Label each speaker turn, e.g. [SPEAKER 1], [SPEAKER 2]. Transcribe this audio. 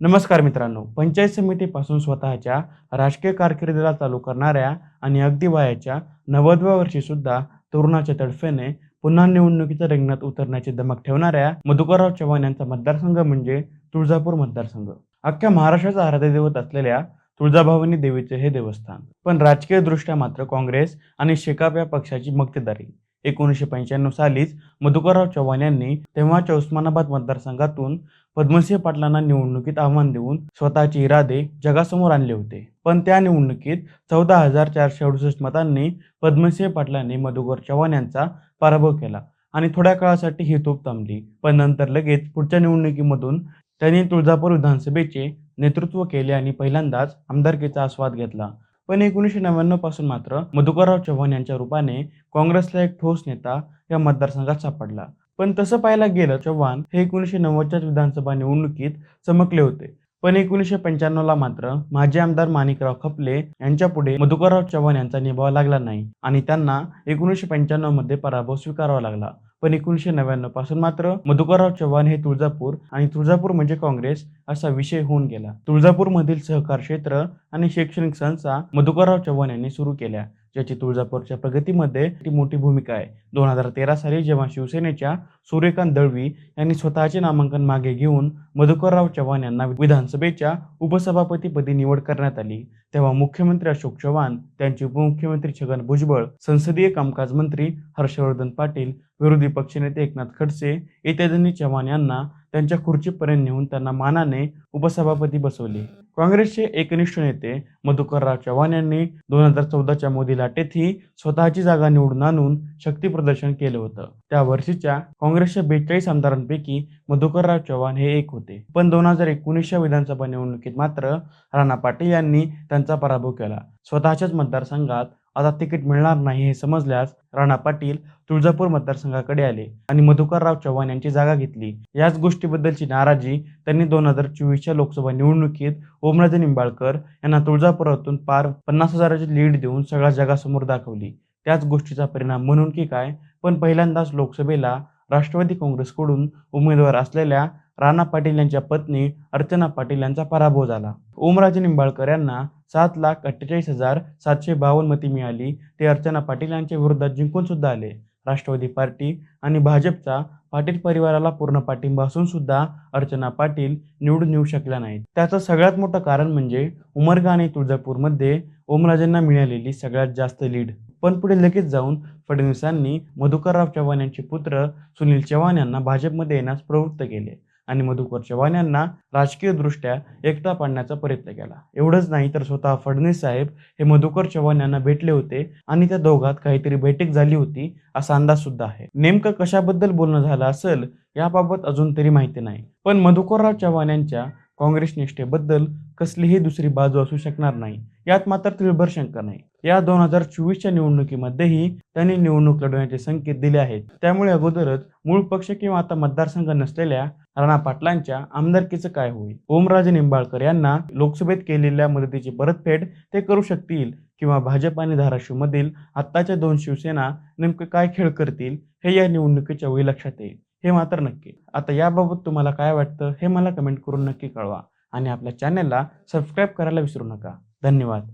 [SPEAKER 1] नमस्कार मित्रांनो पंचायत समितीपासून स्वतःच्या राजकीय कारकिर्दीला चालू करणाऱ्या आणि अगदी वयाच्या नव्वदव्या वर्षी सुद्धा तरुणाच्या तडफेने पुन्हा निवडणुकीच्या रिंगणात उतरण्याची दमक ठेवणाऱ्या मधुकरराव चव्हाण यांचा मतदारसंघ म्हणजे तुळजापूर मतदारसंघ. अख्ख्या महाराष्ट्राचा आराध्य दैवत असलेल्या तुळजाभवानी देवीचे हे देवस्थान. पण राजकीय दृष्ट्या मात्र काँग्रेस आणि शेकाप या पक्षाची मक्तेदारी. एकोणीसशे पंच्याण्णव सालीच मधुकरराव चव्हाण यांनी तेव्हाच्या उस्मानाबाद मतदारसंघातून पद्मसिंह पाटलांना निवडणुकीत आव्हान देऊन स्वतःचे इरादे जगासमोर आणले होते. पण त्या निवडणुकीत चौदा हजार चारशे अडुसष्ट मतांनी पद्मसिंह पाटलांनी मधुकर चव्हाण यांचा पराभव केला आणि थोड्या काळासाठी ही तूप थांबली पण नंतर लगेच पुढच्या निवडणुकीमधून त्यांनी तुळजापूर विधानसभेचे नेतृत्व केले आणि पहिल्यांदाच आमदारकीचा आस्वाद घेतला. पण एकोणीसशे नव्याण्णवपासून मात्र मधुकरराव चव्हाण यांच्या रूपाने काँग्रेसला एक ठोस नेता या मतदारसंघात सापडला. पण तसं पाहायला गेलं चव्हाण हे एकोणीसशे नव्वदच्याच विधानसभा निवडणुकीत चमकले होते. पण एकोणीसशे पंच्याण्णवला मात्र माजी आमदार माणिकराव खपले यांच्या पुढे मधुकरराव चव्हाण यांचा निभाव लागला नाही आणि त्यांना एकोणीसशे पंच्याण्णवमध्ये पराभव स्वीकारावा लागला. पण एकोणीसशे नव्याण्णवपासून मात्र मधुकरराव चव्हाण हे तुळजापूर आणि तुळजापूर म्हणजे काँग्रेस असा विषय होऊन गेला. तुळजापूरमधील सहकार क्षेत्र आणि शैक्षणिक संस्था मधुकरराव चव्हाण यांनी सुरू केल्या. ज्याची तुळजापूरच्या प्रगतीमध्ये ती मोठी भूमिका आहे. दोन हजार तेरा साली जेव्हा शिवसेनेच्या सूर्यकांत दळवी यांनी स्वतःचे नामांकन मागे घेऊन मधुकरराव चव्हाण यांना विधानसभेच्या उपसभापतीपदी निवड करण्यात आली तेव्हा मुख्यमंत्री अशोक चव्हाण त्यांचे उपमुख्यमंत्री छगन भुजबळ संसदीय कामकाज मंत्री हर्षवर्धन पाटील विरोधी पक्षनेते एकनाथ खडसे इत्यादींनी चव्हाण यांना त्यांच्या खुर्चीपर्यंत नेऊन त्यांना मानाने उपसभापती बसवले. काँग्रेसचे एकनिष्ठ नेते मधुकरराव चव्हाण यांनी दोन हजार चौदाच्या मोदी लाटेतही स्वतःची जागा निवडून आणून शक्ती प्रदर्शन केलं होतं. त्या वर्षीच्या काँग्रेसच्या बेचाळीस आमदारांपैकी मधुकरराव चव्हाण हे एक होते. पण दोन हजार एकोणीसच्या विधानसभा निवडणुकीत मात्र राणा पाटील यांनी त्यांचा पराभव केला. स्वतःच्याच मतदारसंघात आता तिकीट मिळणार नाही हे समजल्यास राणा पाटील तुळजापूर मतदारसंघाकडे आले आणि मधुकरराव चव्हाण यांची जागा घेतली. याच गोष्टीबद्दलची नाराजी त्यांनी दोन हजार चोवीसच्या लोकसभा निवडणुकीत ओमराजे निंबाळकर यांना तुळजापुरातून पार पन्नास हजाराची लीड देऊन सगळ्या जगासमोर दाखवली. त्याच गोष्टीचा परिणाम म्हणून की काय? पण पहिल्यांदाच लोकसभेला राष्ट्रवादी काँग्रेसकडून उमेदवार असलेल्या राणा पाटील यांच्या पत्नी अर्चना पाटील यांचा पराभव झाला. ओमराजे निंबाळकर यांना सात लाख अठ्ठेचाळीस हजार सातशे बावन्न मती मिळाली. ते अर्चना पाटील यांच्या विरोधात जिंकून सुद्धा आले. राष्ट्रवादी पार्टी आणि भाजपचा पाटील परिवाराला पूर्ण पाठिंबा असून सुद्धा अर्चना पाटील निवडून येऊ शकल्या नाहीत. त्याचं सगळ्यात मोठं कारण म्हणजे उमरगा आणि तुळजापूरमध्ये ओमराजेंना मिळालेली सगळ्यात जास्त लीड. पण पुढे लगेच जाऊन फडणवीसांनी मधुकरराव चव्हाण यांचे पुत्र सुनील चव्हाण यांना भाजपमध्ये येण्यास प्रवृत्त केले. आणि मधुकर चव्हाण यांना राजकीयदृष्ट्या एकटा पाडण्याचा प्रयत्न केला. एवढंच नाही तर स्वतः फडणवीस साहेब हे मधुकर चव्हाण यांना भेटले होते आणि त्या दोघात काहीतरी बैठक झाली होती असा अंदाज सुद्धा आहे. नेमकं कशाबद्दल बोलणं झालं असेल याबाबत अजून तरी माहिती नाही. पण मधुकरराव चव्हाण यांच्या काँग्रेस निष्ठेबद्दल कसलीही दुसरी बाजू असू शकणार नाही. यात मात्र तिळभर शंका नाही. या दोन हजार चोवीसच्या निवडणुकीमध्येही त्यांनी निवडणूक लढवण्याचे संकेत दिले आहेत. त्यामुळे अगोदरच मूळ पक्ष किंवा आता मतदारसंघ नसलेल्या राणा पाटलांच्या आमदारकीचं काय होईल? ओमराजे निंबाळकर यांना लोकसभेत केलेल्या मदतीची परतफेड ते करू शकतील? किंवा भाजप आणि धाराशिवमधील आत्ताच्या दोन शिवसेना नेमकं काय खेळ करतील? हे या निवडणुकीच्या वेळी लक्षात येईल. हे मात्र नक्की. आता याबाबत तुम्हाला काय वाटतं? हे मला कमेंट करून नक्की कळवा. आणि आपल्या चॅनलला सबस्क्राईब करायला विसरू नका. धन्यवाद.